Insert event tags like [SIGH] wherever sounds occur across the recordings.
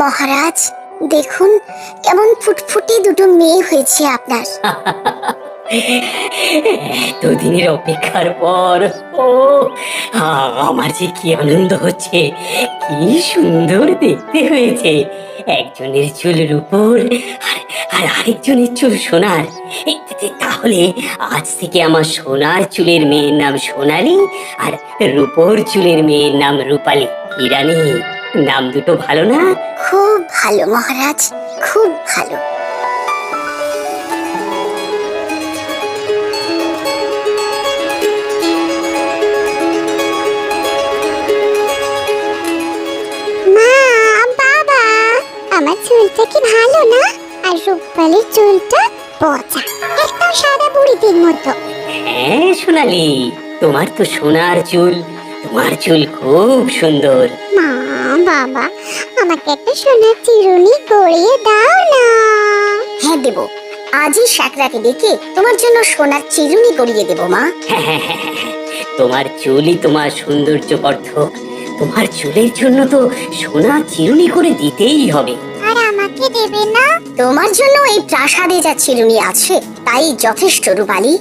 মহারাজ, দেখুন কেমন ফুটফুটে দুটো মেয়ে হয়েছে আপনার। এতদিনের অপেক্ষার পর, ও আমার যে কি আনন্দ হচ্ছে, কি সুন্দর দেখতে হয়েছে। একজনের চুল রূপোর আর আর আরেকজনের চুল সোনার। তাহলে আজ থেকে আমার সোনার চুলের মেয়ের নাম সোনালি আর রূপোর চুলের মেয়ের নাম রূপালী। ইরানি নাম দুটো ভালো না? খুব ভালো মহারাজ খুব ভালো। মা বাবা আমার চুলটা কি ভালো না? আর চুলটা পচা একদম সাদা বুড়িদের মতো। হ্যাঁ সোনালি তোমার তো সোনার চুল তোমার চুল খুব সুন্দর। মা বাবা আমাকে একটা সোনার চিরুনি গড়িয়ে দাও না। হ্যাঁ দেব। আজই শাকরাকে ডেকে তোমার জন্য সোনার চিরুনি গড়িয়ে দেব মা। [LAUGHS] তোমার চুলই তোমার সৌন্দর্য বর্ধক তোমার চুলের জন্য তো সোনা চিরুনি করে দিতেই হবে। আর আমাকে দেবে না? তোমার জন্য এই প্রাসাদে যা চিরুনি আছে তাই যথেষ্ট রূপালী।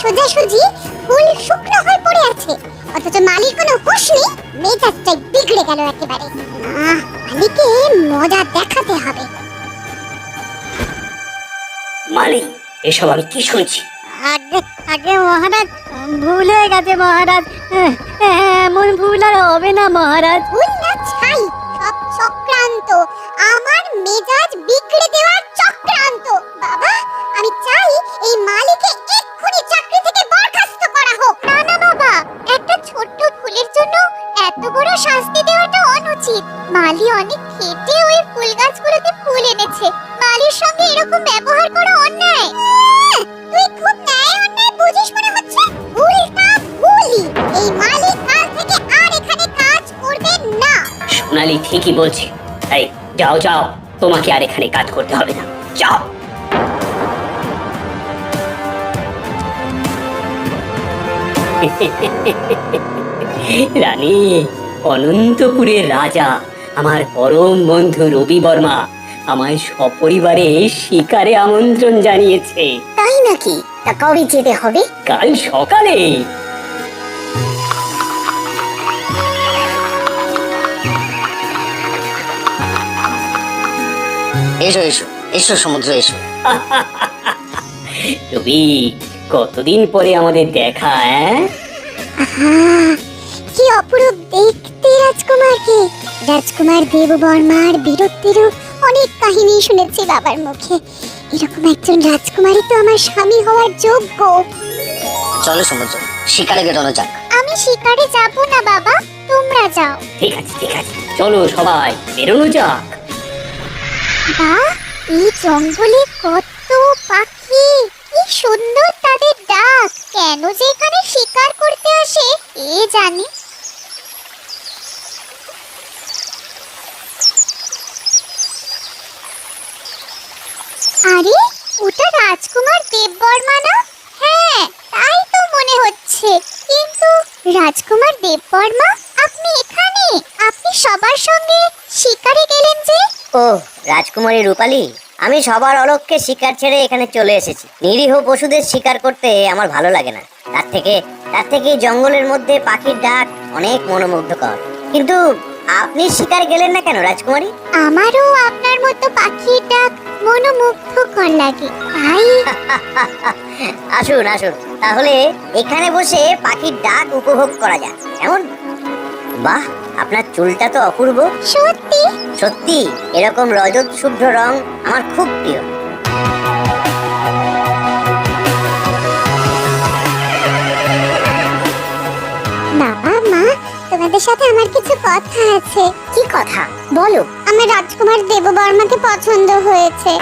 সোজাসুজি ফুল শুকনো হয়ে পড়ে আছে। অথচ মালিক কোনো হুঁশ নেই মেজাজটাই বিগড়ে গেল একেবারে। আহ, মালিককে মজা দেখাতে হবে। মালি এসব আমি কি শুনছি? আগে আগে মহারাজ ভুল হয়ে গেছে মহারাজ। এমন ভুল আর হবে না মহারাজ। ভুল না ছাই সব চক্রান্ত। আমার মেজাজ বিগড়ে দেওয়ার চক্রান্ত। বাবা আমি চাই এই মালিকে চাকরি থেকে বরখাস্ত করা হোক। না না, বাবা, একটা ছোট্ট ভুলের জন্য এত বড় শাস্তি দেওয়াটা অনুচিত। মালি অনেক খেটে ওই ফুল গাছগুলোতে ফুল এনেছে। মালির সঙ্গে এরকম ব্যবহার করা অন্যায়। তুই খুব ন্যায় অন্যায় বুঝিস মনে হচ্ছে? ভুলটা এই মালিক কাল থেকে আর এখানে কাজ করবে না। সোনালি ঠিকই বলছে। এই, যাও যাও। তোমাকে আর এখানে কাজ করতে হবে না। যাও। রানী অনন্তপুরের রাজা আমার পরম বন্ধু রবি বর্মা আমায় সপরিবারে শিকারে আমন্ত্রণ জানিয়েছে। তাই নাকি? তা কবে যেতে হবে? কাল সকালে। এসো এসো এসো সমুদ্র এসো। রবি কতদিন পরে আমাদের দেখা হ্যাঁ কি অপরূপ দেখতে রাজকুমারকে। রাজকুমার দেববর্মার বীরত্বেরও অনেক কাহিনী শুনেছি বাবার মুখে। এরকম একজন রাজকুমারই তো আমার স্বামী হওয়ার যোগ্য। চলো সমুদ্র শিকারে বেরোনো যাক। আমি শিকারে যাব না বাবা তোমরা যাও। ঠিক আছে ঠিক আছে চলো সবাই বেরোনো যাক। বা এই জঙ্গলে কত পাখি। কি সুন্দর তাদের ডাক কেন যে এখানে শিকার করতে আসে এ জানে? আরে, ওটা রাজকুমার দেববর্মা না? হ্যাঁ তাই তো মনে হচ্ছে। কিন্তু রাজকুমার দেববর্মা, আপনি এখানে? আপনি সবার সঙ্গে শিকারে গেলেন যে। ও, রাজকুমারী রূপালী? আমি সবার অলক্ষ্যে শিকার ছেড়ে এখানে চলে এসেছি। নিরীহ পশুদের শিকার করতে আমার ভালো লাগে না। তার থেকে তার থেকে জঙ্গলের মধ্যে পাখির ডাক অনেক মনোমুগ্ধকর। কিন্তু আপনি শিকার গেলেন না কেন রাজকুমারী? আমারও আপনার মতো পাখির ডাক মনোমুগ্ধকর লাগে। তাই [LAUGHS] আসুন আসুন। তাহলে এখানে বসে পাখির ডাক উপভোগ করা যাক। কেমন? বাহ আপনার চুলটা তো অপূর্ব। সত্যি? সত্যি এরকম রজত শুভ্র রং আমার খুব প্রিয়। বাবা মা তোমাদের সাথে আমার কিছু কথা আছে। কি কথা? বলো আমার রাজকুমার দেববর্মাকে পছন্দ হয়েছে।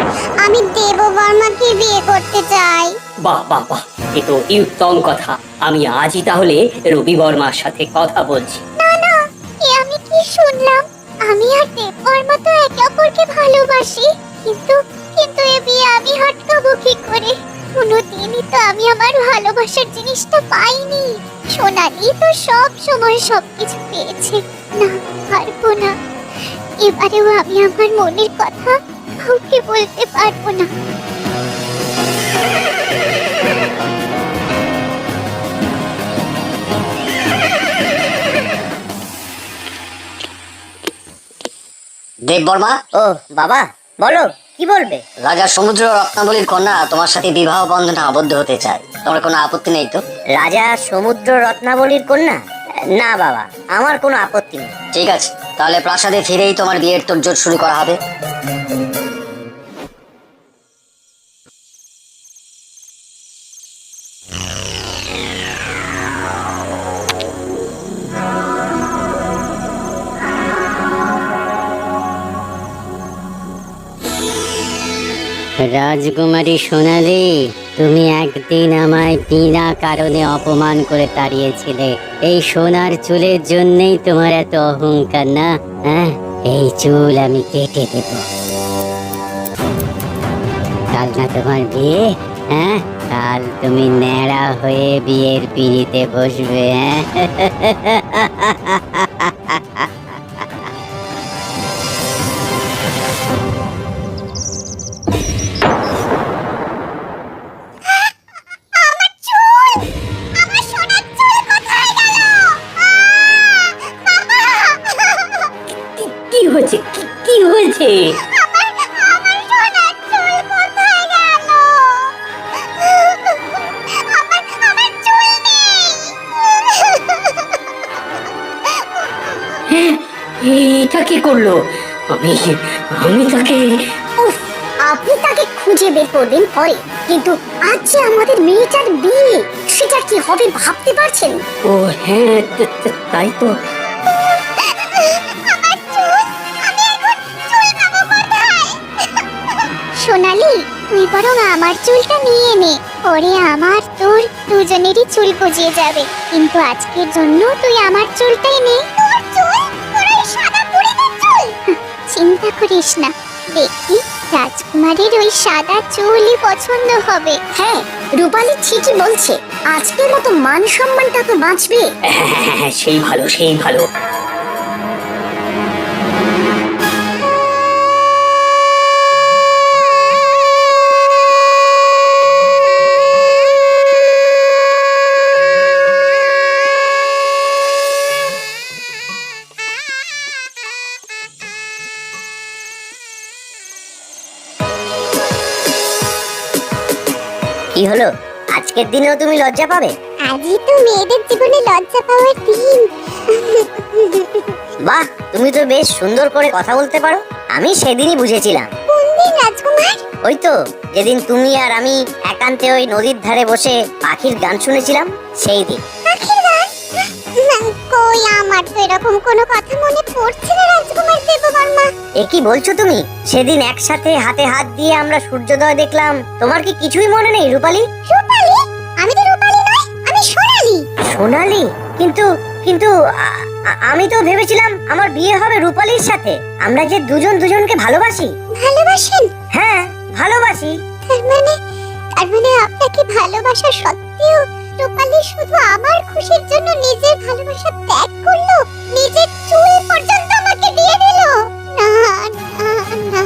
আমি দেববর্মাকে বিয়ে করতে চাই। বাহ বাহ বাহ এ তো উত্তম কথা। আমি আজই তাহলে রবি বর্মার সাথে কথা বলছি। না শুনলাম? আমি আর দেববর্মা তো একে অপরকে ভালোবাসি। কিন্তু কিন্তু এ বিয়ে আমি হাটকাবো কি করে? কোনোদিনই তো আমি আমার ভালোবাসার জিনিসটা পাইনি। সোনালি তো সব সময় সবকিছু পেয়েছে। না, পারব না। এবারেও আমি আমার মনের কথা কাউকে বলতে পারব না। দেব বর্মা। ও বাবা বলো কি বলবে? রাজা সমুদ্র রত্নাবলীর কন্যা তোমার সাথে বিবাহ বন্ধনে আবদ্ধ হতে চায়। তোমার কোনো আপত্তি নেই তো? রাজা সমুদ্র রত্নাবলীর কন্যা? না বাবা আমার কোনো আপত্তি নেই। ঠিক আছে তাহলে প্রাসাদে ফিরেই তোমার বিয়ের তোড়জোড় শুরু করা হবে। রাজকুমারী সোনালি, তুমি একদিন আমায় বিনা কারণে অপমান করে তাড়িয়েছিলে। এই সোনার চুলের জন্যই তোমার এত অহংকার, না? হ্যাঁ এই চুল আমি কেটে দেব। কাল না তোমার বিয়ে? হ্যাঁ কাল তুমি ন্যাড়া হয়ে বিয়ের পিড়িতে বসবে হ্যাঁ? [LAUGHS] এটা কি করল? আমি আমি তাকে আপনি তাকে খুঁজে বের করবেন পরে। কিন্তু আজ যে আমাদের মেয়েটার বিয়ে সেটা কি হবে ভাবতে পারছেন? ও হ্যাঁ তাই তো। সোনালি তুই বরং আমার চুলটা নিয়ে নে। পরে আমার তোর দুজনেরই চুল গজিয়ে যাবে। কিন্তু আজকের জন্য তুই আমার চুলটাই নে। চুল? চিন্তা করিস না। দেখি রাজকুমারীর ওই সাদা চুলই পছন্দ হবে। হ্যাঁ রূপালি ঠিকই বলছে। আজকের মতো মান সম্মানটা তো বাঁচবে। হ্যাঁ, হ্যাঁ, হ্যাঁ, সেই ভালো সেই ভালো। কি হলো? আজকের দিনেও তুমি লজ্জা পাবে? আজই তো মেয়েদের জীবনে লজ্জা পাওয়ার দিন। বাহ তুমি তো বেশ সুন্দর করে কথা বলতে পারো। আমি সেদিনই বুঝেছিলাম। কোন দিন রাজকুমার? ওই তো যেদিন তুমি আর আমি একান্তে ওই নদীর ধারে বসে পাখির গান শুনেছিলাম সেই দিন। কই আমার তো এরকম কোনো কথা মনে পড়ছে না রাজকুমার দেববর্মা। এ কি বলছো তুমি? সেদিন একসাথে হাতে হাত দিয়ে আমরা সূর্যোদয় দেখলাম। তোমার কি কিছুই মনে নেই রূপালী? রূপালি? আমি তো রূপালি নই আমি সোনালি। সোনালি? কিন্তু কিন্তু আমি তো ভেবেছিলাম আমার বিয়ে হবে রূপালীর সাথে। আমরা যে দুজন দুজনকে ভালোবাসি। ভালোবাসেন? হ্যাঁ ভালোবাসি। তার মানে তার মানে আপনাকে ভালোবাসা সত্ত্বেও রূপালি শুধু আমার খুশির জন্য নিজের ভালোবাসা ত্যাগ করল, নিজের চুল পর্যন্ত আমাকে দিয়ে দিল। না না না,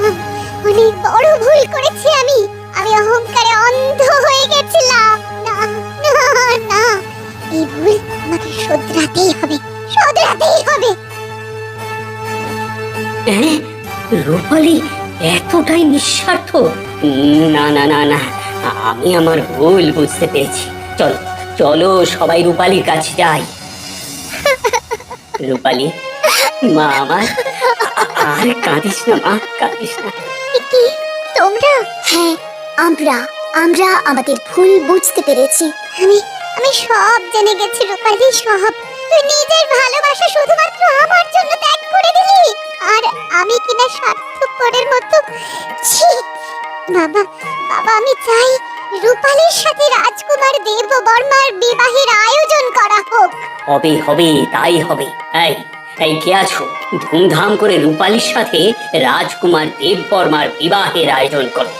অনেক বড় ভুল করেছি আমি। আমি অহংকারে অন্ধ হয়ে গেছিলাম। না না না, এই ভুল আমাকে শোধরাতেই হবে শোধরাতেই হবে। রূপালি এতটাই নিঃস্বার্থ। না না না না, আমি আমার ভুল বুঝতে পেরেছি। চলো। চলো সবাই রূপালির কাছে যাই। রূপালি, মা আমার, আর কাঁদিস না, মা, কাঁদিস না। কি? তোমরা? হ্যাঁ আমরা আমরা আমাদের ভুল বুঝতে পেরেছি। আমি আমি সব জেনে গেছি, রূপালি, সব। তুই নিজের ভালোবাসা শুধুমাত্র আমার জন্য ত্যাগ করে দিলি। আর আমি কিনা স্বার্থপরের মতো। ছি! বাবা বাবা, আমি চাই রূপালির সাথে রাজকুমার দেববর্মার বিবাহের আয়োজন করা হোক। হবে হবে, তাই হবে। এই এই কে আছো? ধুমধাম করে রূপালীর সাথে রাজকুমার দেববর্মার বিবাহের আয়োজন করো।